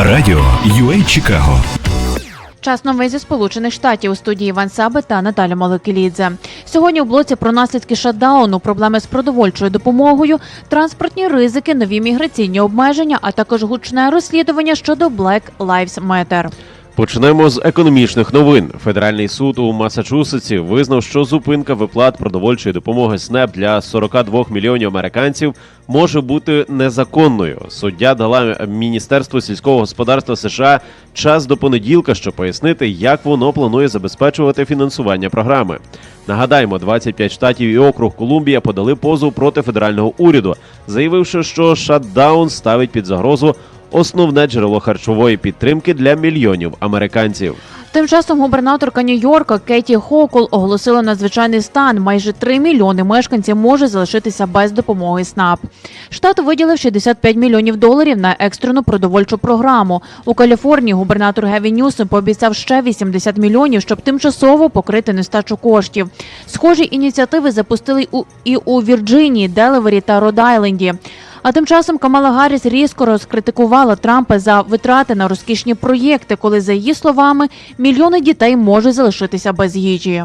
Радіо UA Чикаго. Час новин зі сполучених штатів у студії Іван Саби та Наталя Маликелідзе. Сьогодні у блоці про наслідки шатдауну, проблеми з продовольчою допомогою, транспортні ризики, нові міграційні обмеження, а також гучне розслідування щодо Black Lives Matter. Почнемо з економічних новин. Федеральний суд у Масачусетсі визнав, що зупинка виплат продовольчої допомоги СНЕП для 42 мільйонів американців може бути незаконною. Суддя дала Міністерству сільського господарства США час до понеділка, щоб пояснити, як воно планує забезпечувати фінансування програми. Нагадаємо, 25 штатів і округ Колумбія подали позов проти федерального уряду, заявивши, що шатдаун ставить під загрозу основне джерело харчової підтримки для мільйонів американців. Тим часом губернаторка Нью-Йорка Кеті Хокул оголосила надзвичайний стан. Майже 3 мільйони мешканців може залишитися без допомоги СНАП. Штат виділив 65 мільйонів доларів на екстрену продовольчу програму. У Каліфорнії губернатор Геві Ньюсом пообіцяв ще 80 мільйонів, щоб тимчасово покрити нестачу коштів. Схожі ініціативи запустили у і у Вірджинії, Делавері та Род-Айленді. А тим часом Камала Гарріс різко розкритикувала Трампа за витрати на розкішні проєкти, коли, за її словами, мільйони дітей можуть залишитися без їжі.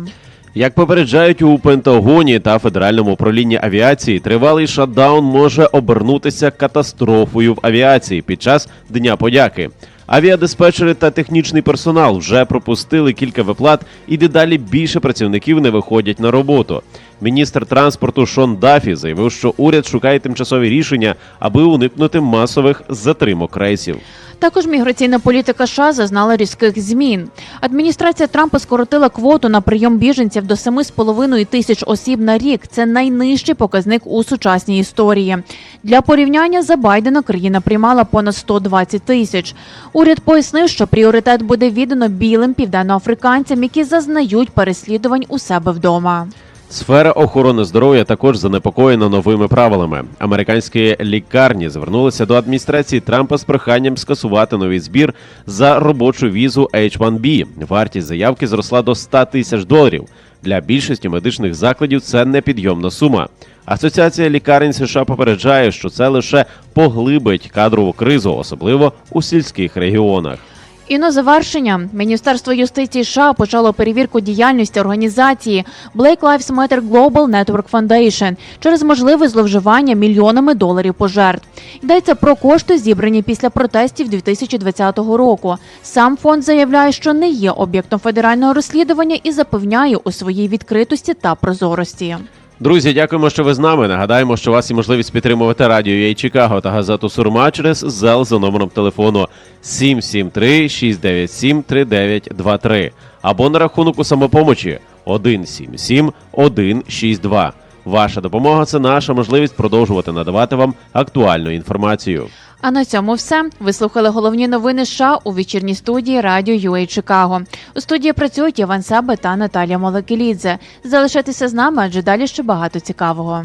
Як попереджають у Пентагоні та Федеральному управлінні авіації, тривалий шатдаун може обернутися катастрофою в авіації під час Дня подяки. Авіадиспетчери та технічний персонал вже пропустили кілька виплат, і дедалі більше працівників не виходять на роботу. Міністр транспорту Шон Дафі заявив, що уряд шукає тимчасові рішення, аби уникнути масових затримок рейсів. Також міграційна політика США зазнала різких змін. Адміністрація Трампа скоротила квоту на прийом біженців до 7,5 тисяч осіб на рік. Це найнижчий показник у сучасній історії. Для порівняння за Байдена країна приймала понад 120 тисяч. Уряд пояснив, що пріоритет буде віддано білим південноафриканцям, які зазнають переслідувань у себе вдома. Сфера охорони здоров'я також занепокоєна новими правилами. Американські лікарні звернулися до адміністрації Трампа з проханням скасувати новий збір за робочу візу H-1B. Вартість заявки зросла до 100 тисяч доларів. Для більшості медичних закладів це непідйомна сума. Асоціація лікарень США попереджає, що це лише поглибить кадрову кризу, особливо у сільських регіонах. І на завершення Міністерство юстиції США почало перевірку діяльності організації Black Lives Matter Global Network Foundation через можливе зловживання мільйонами доларів пожертв. Йдеться про кошти, зібрані після протестів 2020 року. Сам фонд заявляє, що не є об'єктом федерального розслідування і запевняє у своїй відкритості та прозорості. Друзі, дякуємо, що ви з нами. Нагадаємо, що у вас є можливість підтримувати радіо «Ей Чикаго та газету Сурма через ЗЕЛ за номером телефону 773-697-3923 або на рахунок у самопомочі 177-162. Ваша допомога це наша можливість продовжувати надавати вам актуальну інформацію. А на цьому все. Ви слухали головні новини США у вечірній студії радіо UA Чикаго. У студії працюють Іван Саби та Наталія Молекелідзе. Залишайтеся з нами, адже далі ще багато цікавого.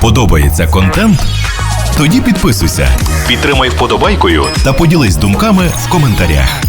Подобається контент? Тоді підписуйся, підтримай вподобайкою та поділись думками в коментарях.